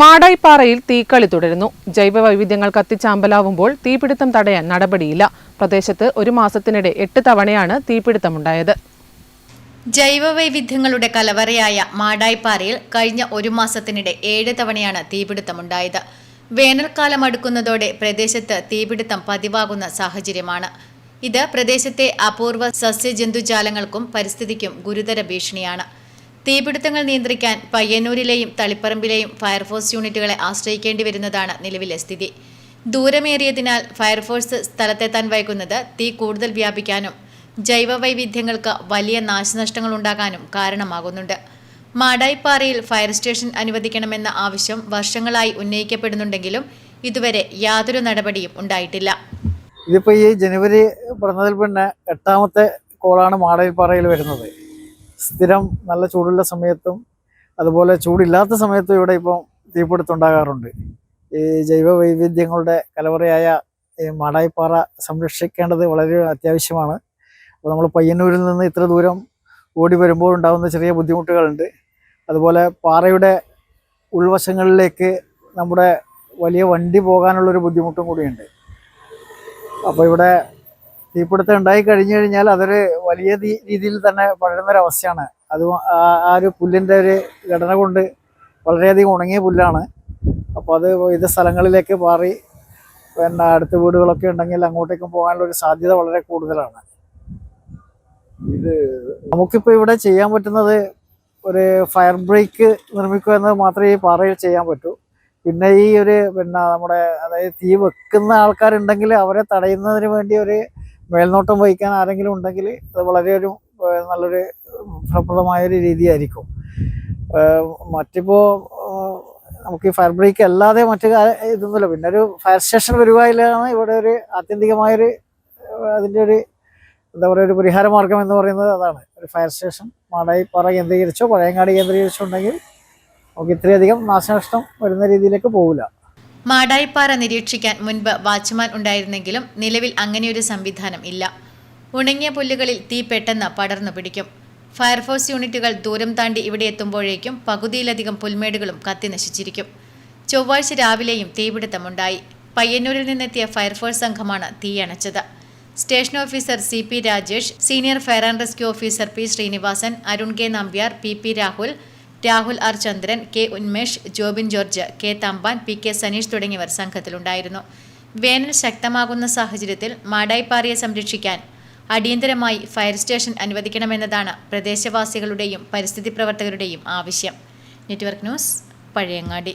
മാടായിപ്പാറയിൽ തീക്കളി തുടരുന്നു. ജൈവ വൈവിധ്യങ്ങൾ കത്തിച്ചാമ്പലാവുമ്പോൾ തീപിടുത്തം തടയാൻ നടപടിയില്ല. പ്രദേശത്ത് ഒരു മാസത്തിനിടെ എട്ട് തവണയാണ് തീപിടുത്തമുണ്ടായത്. ജൈവവൈവിധ്യങ്ങളുടെ കലവറയായ മാടായിപ്പാറയിൽ കഴിഞ്ഞ ഒരു മാസത്തിനിടെ ഏഴ് തവണയാണ് തീപിടുത്തമുണ്ടായത്. വേനൽക്കാലം അടുക്കുന്നതോടെ പ്രദേശത്ത് തീപിടുത്തം പതിവാകുന്ന സാഹചര്യമാണ്. ഇത് പ്രദേശത്തെ അപൂർവ സസ്യജന്തുജാലങ്ങൾക്കും പരിസ്ഥിതിക്കും ഗുരുതര ഭീഷണിയാണ്. തീപിടുത്തങ്ങൾ നിയന്ത്രിക്കാൻ പയ്യന്നൂരിലെയും തളിപ്പറമ്പിലെയും ഫയർഫോഴ്സ് യൂണിറ്റുകളെ ആശ്രയിക്കേണ്ടി വരുന്നതാണ് നിലവിലെ സ്ഥിതി. ദൂരമേറിയതിനാൽ ഫയർഫോഴ്സ് സ്ഥലത്തെത്താൻ വൈകുന്നത് തീ കൂടുതൽ വ്യാപിക്കാനും ജൈവ വൈവിധ്യങ്ങൾക്ക് വലിയ നാശനഷ്ടങ്ങൾ ഉണ്ടാകാനും കാരണമാകുന്നുണ്ട്. മാടായിപ്പാറയിൽ ഫയർ സ്റ്റേഷൻ അനുവദിക്കണമെന്ന ആവശ്യം വർഷങ്ങളായി ഉന്നയിക്കപ്പെടുന്നുണ്ടെങ്കിലും ഇതുവരെ യാതൊരു നടപടിയും ഉണ്ടായിട്ടില്ല. ഇതിപ്പോൾ ഈ ജനുവരി പറഞ്ഞതിൽ പിന്നെ എട്ടാമത്തെ കോളാണ് മാടായിപ്പാറയിൽ വരുന്നത്. സ്ഥിരം നല്ല ചൂടുള്ള സമയത്തും അതുപോലെ ചൂടില്ലാത്ത സമയത്തും ഇവിടെ ഇപ്പം തീപിടുത്തുണ്ടാകാറുണ്ട് ഈ ജൈവ വൈവിധ്യങ്ങളുടെ കലവറയായ ഈ മാടായിപ്പാറ സംരക്ഷിക്കേണ്ടത് വളരെ അത്യാവശ്യമാണ്. അപ്പോൾ നമ്മൾ പയ്യന്നൂരിൽ നിന്ന് ഇത്ര ദൂരം ഓടി വരുമ്പോൾ ഉണ്ടാകുന്ന ചെറിയ ബുദ്ധിമുട്ടുകളുണ്ട്. അതുപോലെ പാറയുടെ ഉൾവശങ്ങളിലേക്ക് നമ്മുടെ വലിയ വണ്ടി പോകാനുള്ളൊരു ബുദ്ധിമുട്ടും കൂടിയുണ്ട്. അപ്പോൾ ഇവിടെ തീപിടുത്തം ഉണ്ടായി കഴിഞ്ഞു കഴിഞ്ഞാൽ അതൊരു വലിയ രീതിയിൽ തന്നെ പടരുന്നൊരവസ്ഥയാണ്. അത് ആ- ആ ഒരു പുല്ലിന്റെ ഒരു ഘടന കൊണ്ട് വളരെയധികം ഉണങ്ങിയ പുല്ലാണ്. അപ്പോൾ അത് വിവിധ സ്ഥലങ്ങളിലേക്ക് മാറി പിന്നെ അടുത്ത വീടുകളൊക്കെ ഉണ്ടെങ്കിൽ അങ്ങോട്ടേക്കും പോകാനുള്ള ഒരു സാധ്യത വളരെ കൂടുതലാണ്. ഇത് നമുക്കിപ്പോൾ ഇവിടെ ചെയ്യാൻ പറ്റുന്നത് ഒരു ഫയർ ബ്രേക്ക് നിർമ്മിക്കുക എന്നത് മാത്രമേ ഈ പാറയിൽ ചെയ്യാൻ പറ്റൂ. പിന്നെ ഈ ഒരു പിന്നെ നമ്മുടെ അതായത് തീ വെക്കുന്ന ആൾക്കാരുണ്ടെങ്കിൽ അവരെ തടയുന്നതിന് വേണ്ടി ഒരു മേൽനോട്ടം വഹിക്കാൻ ആരെങ്കിലും ഉണ്ടെങ്കിൽ അത് വളരെ ഒരു നല്ലൊരു ഫലപ്രദമായൊരു രീതിയായിരിക്കും. മറ്റിപ്പോൾ നമുക്ക് ഈ ഫയർ ബ്രേക്ക് അല്ലാതെ മറ്റു ഇതൊന്നുമില്ല. പിന്നെ ഒരു ഫയർ സ്റ്റേഷൻ വരുവായിലാണ് ഇവിടെ ഒരു ആത്യന്തികമായൊരു അതിന്റെ ഒരു എന്താ പറയുക ഒരു പരിഹാര മാർഗം എന്ന് പറയുന്നത് അതാണ്. ഒരു ഫയർ സ്റ്റേഷൻ മാടായിപ്പാറ കേന്ദ്രീകരിച്ചോ പഴയങ്ങാടി കേന്ദ്രീകരിച്ചോ ഉണ്ടെങ്കിൽ നമുക്ക് ഇത്രയധികം നാശനഷ്ടം വരുന്ന രീതിയിലേക്ക് പോകില്ല മാടായിപ്പാറ നിരീക്ഷിക്കാൻ മുൻപ് വാച്ച്മാൻ ഉണ്ടായിരുന്നെങ്കിലും നിലവിൽ അങ്ങനെയൊരു സംവിധാനം ഇല്ല. ഉണങ്ങിയ പുല്ലുകളിൽ തീ പെട്ടെന്ന് പടർന്നു പിടിക്കും. ഫയർഫോഴ്സ് യൂണിറ്റുകൾ ദൂരം താണ്ടി ഇവിടെ എത്തുമ്പോഴേക്കും പകുതിയിലധികം പുൽമേടുകളും കത്തി നശിച്ചിരിക്കും. ചൊവ്വാഴ്ച രാവിലെയും തീപിടുത്തമുണ്ടായി. പയ്യന്നൂരിൽ നിന്നെത്തിയ ഫയർഫോഴ്സ് സംഘമാണ് തീയണച്ചത് station officer C P Rajesh senior fire and rescue officer P Sreenivasan Arun K Nambiar P P Rahul Rahul R Chandran K Unmesh Jobin George K Thampan P K Saneesh തുടങ്ങിയവർ സംഘത്തിലുണ്ടായിരുന്നു. വേനൽ ശക്തമാകുന്ന സാഹചര്യത്തിൽ മാടായിപ്പാറയെ സംരക്ഷിക്കാൻ അടിയന്തരമായി fire station അനുവദിക്കണമെന്നതാണ് പ്രദേശവാസികളുടെയും പരിസ്ഥിതി പ്രവർത്തകരുടെയും ആവശ്യം. Network news Pazhayangadi.